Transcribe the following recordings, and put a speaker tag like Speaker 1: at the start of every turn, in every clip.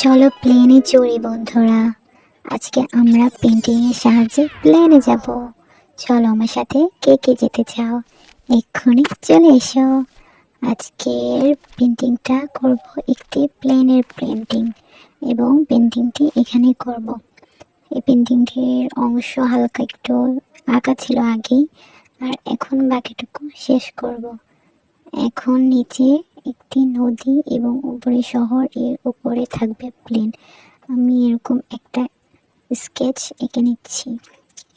Speaker 1: চলো প্লেনে চড়ি বন্ধুরা। আজকে আমরা পেন্টিং এর সাহায্যে প্লেনে যাব। চলো আমার সাথে কে কে যেতে চাও, এক্ষুনি চলে এসো। আজকের পেন্টিংটা করব একটি প্লেনের পেন্টিং এবং পেন্টিংটি এখানে করব। এই পেন্টিংটির অংশ হালকা একটু আঁকা ছিল আগেই, আর এখন বাকিটুকু শেষ করব। এখন নিচে একটি নদী এবং উপরে শহর, এর উপরে থাকবে প্লেন আমি এরকম একটা স্কেচ এঁকে নিচ্ছি।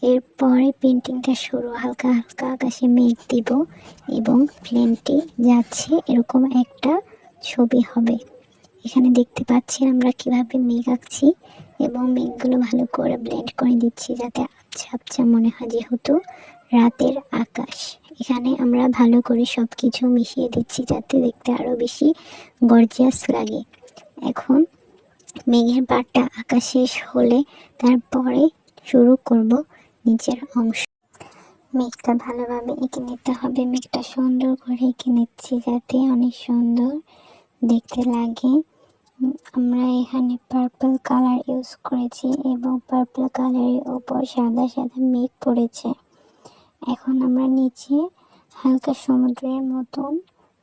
Speaker 1: এরপরে পেন্টিংটা শুরু, হালকা হালকা আকাশে মেঘ দিব এবং প্লেনটি যাচ্ছে, এরকম একটা ছবি হবে। এখানে দেখতে পাচ্ছেন আমরা কীভাবে মেঘ আঁকছি এবং মেঘগুলো ভালো করে ব্লেন্ড করে দিচ্ছি যাতে আবছা আবছা মনে হয় যেহেতু রাতের আকাশ। এখানে আমরা ভালো করে সব কিছু মিশিয়ে দিচ্ছি যাতে দেখতে আরও বেশি গর্জিয়াস লাগে। এখন মেঘের পাটটা আঁকা শেষ হলে তারপরে শুরু করব নিচের অংশ। মেঘটা ভালোভাবে এঁকে নিতে হবে, মেঘটা সুন্দর করে এঁকে নিচ্ছি যাতে অনেক সুন্দর দেখতে লাগে। আমরা এখানে পার্পল কালার ইউজ করেছি এবং পার্পল কালারের ওপর সাদা সাদা মেঘ পড়েছে। এখন আমরা নিচে হালকা সমুদ্রের মতন,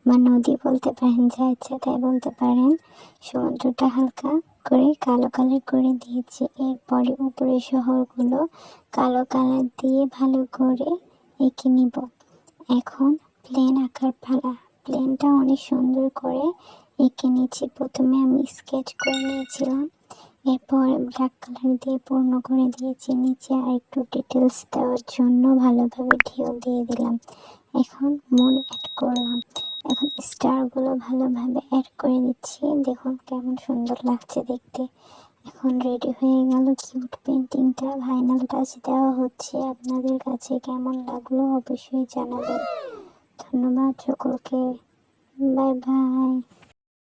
Speaker 1: বা নদী বলতে পারেন, যা ইচ্ছা তাই বলতে পারেন, সমুদ্রটা হালকা করে কালো কালার করে দিয়েছি। এরপরে উপরে শহরগুলো কালো কালার দিয়ে ভালো করে এঁকে নিব। এখন প্লেন আঁকার পালা। প্লেনটা অনেক সুন্দর করে এঁকে নিয়েছি। প্রথমে আমি স্কেচ করে নিয়েছিলাম। এরপর ব্ল্যাক কালার দিয়ে পূর্ণ করে দিয়েছি। নিচে আর একটু ডিটেলস দেওয়ার জন্য ভালোভাবে ঢেউ দিয়ে দিলাম। এখন মন অ্যাড করলাম। এখন স্টারগুলো ভালোভাবে অ্যাড করে দিচ্ছি। দেখুন কেমন সুন্দর লাগছে দেখতে। এখন রেডি হয়ে গেল কিউট পেন্টিংটা ফাইনাল টাচ দেওয়া হচ্ছে। আপনাদের কাছে কেমন লাগল অবশ্যই জানাবেন। ধন্যবাদ সকলকে। Bye bye.